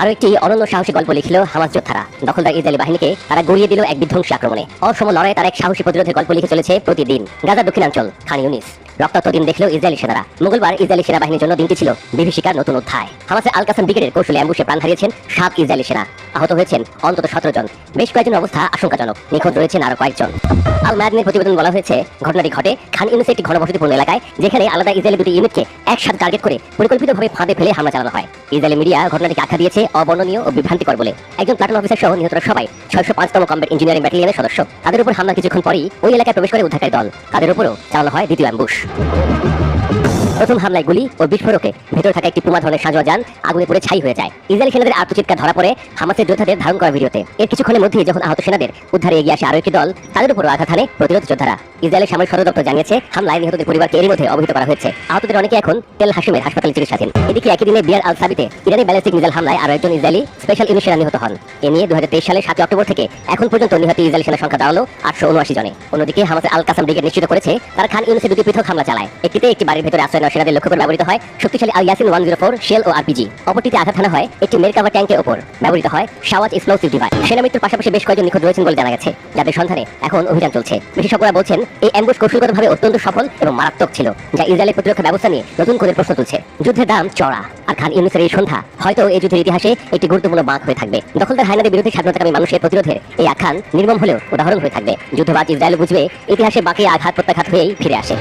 আরও একটি অনন্য সাহসী গল্প লিখল হামাস যোদ্ধারা। দখলদার ইসরায়েলি বাহিনীকে তারা গড়িয়ে দিল এক বিধ্বংসী আক্রমণে। অসম লড়াইয়ে তার এক সাহসী প্রতিরোধের গল্প লিখে চলেছে প্রতিদিন। গাজার দক্ষিণাঞ্চল, খান ইউনিস। রক্তাক্ত দিন দেখল ইসরায়েলি সেনারা। মঙ্গলবার ইসরায়েলি সেনাবাহিনীর জন্য দিনটি ছিল বিভীষিকার নতুন অধ্যায়। হামাসের আল কাসাম ব্রিগেডের কৌশলে অ্যাম্বুশে প্রাণ হারিয়েছেন সাত ইসরায়েলি সেনা। আহত হয়েছেন অন্তত সতেরো জন। বেশ কয়েকজনের অবস্থা আশঙ্কাজনক। নিখোঁজ রয়েছেন আরও কয়েকজন। আল মায়াদিনের প্রতিবেদন বলা হয়েছে, ঘটনাটি ঘটে খান ইউনিসের একটি ঘনবসতিপূর্ণ এলাকায়, যেখানে আলাদা ইসরায়েলি দুটি ইউনিটকে একসাথে টার্গেট করে পরিকল্পিতভাবে ফাঁদে ফেলে হামলা চালানো হয়। ইসরায়েলি মিডিয়া ঘটনাটিকে আখ্যা দিয়েছে অবর্ণনীয় ও বিভ্রান্তিকর বলে। একজন প্লাটুন অফিসার সহ নিহতরা সবাই ছয়শো পাঁচতম কম্বেট ইঞ্জিনিয়ারিং ব্যাটালিয়নের সদস্য। তাদের উপর হামলা কিছুক্ষণ পরই ওই এলাকায় প্রবেশ করে উদ্ধারকারী দল। তাদের উপরও চালানো হয় দ্বিতীয় অ্যাম্বুশ প্রথম হামলায় গুলি ও বিস্ফোরকে ভেতরে থাকা একটি পুমা ধরনের সাজোয়া যান আগুনে পড়ে ছাই হয়ে যায়। ইসরায়েলি সেনাদের আত্মচিৎকার ধরা পড়ে হামাসের যোদ্ধাদের ধারণ করা ভিডিওতে। এর কিছুক্ষণের মধ্যেই যখন আহত সেনাদের উদ্ধারে এগিয়ে আসে আরও একটি দল, তাদের উপরও আঘাত হানে প্রতিরোধ যোদ্ধারা। ইসরায়েলের সামরিক সদর দপ্তর জানিয়েছে, হামলায় নিহতদের পরিবারকে এরই মধ্যে অবহিত করা হয়েছে। আহতদের অনেকে এখন তেল হাসিমের হাসপাতালে চিকিৎসাধীন। এদিকে একই দিনে বিয়ার আল সাবিতে ইরানি ব্যালিস্টিক মিসাইল হামলায় আরও একজন ইসরায়েলি স্পেশাল ইউনিট সেনা নিহত হন। এ নিয়ে দু হাজার তেইশ সালের সাত অক্টোবর থেকে এখন পর্যন্ত নিহত ইসরায়েলি সেনা সংখ্যা দাঁড়াল আটশো উনআশি জনে। অন্যদিকে হামাসের আল কাসাম ব্রিগেড নিশ্চিত করেছে, তারা খান ইউনিসে দুটি পৃথক হামলা চালায়। একটিতে একটি বাড়ির ভেতরে আশ্রয় নেওয়া সেনাদের লক্ষ্য করে ব্যবহৃত হয়, শক্তিশালী Al Yasin one zero four, shell ও আরপিজি অপরটিতে আঘাত হানা হয়, একটি মেরকাভা ট্যাঙ্কের ওপর। ব্যবহৃত হয় শাওয়াজ এক্সপ্লোসিভ ডিভাইস। সেনা মৃত্যুর পাশাপাশি বেশ কয়েকজন নিখোঁজ রয়েছেন বলে জানা গেছে। যাদের সন্ধানে এখন অভিযান চলছে। বিশেষজ্ঞরা বলছেন, এই অ্যাম্বুশ কৌশলগতভাবে অত্যন্ত সফল এবং মারাত্মক ছিল, যা ইসরায়েলের প্রতিরক্ষা ব্যবস্থা নিয়ে নতুন করে প্রশ্ন তুলছে। যুদ্ধের দাম চড়া। আর খান ইউনিসের এই সন্ধ্যা, হয়তো এই যুদ্ধের ইতিহাসে একটি গুরুত্বপূর্ণ বাঁক হয়ে থাকবে। দখলদার হায়নাদের বিরুদ্ধে স্বাধীনতাকামী মানুষের প্রতিরোধের এই আখ্যান নির্মম হলেও উদাহরণ হয়ে থাকবে। যুদ্ধবাজ ইসরায়েল বুঝবে, ইতিহাসে বাকি আঘাত প্রত্যাঘাত হয়েই ফিরে আসে।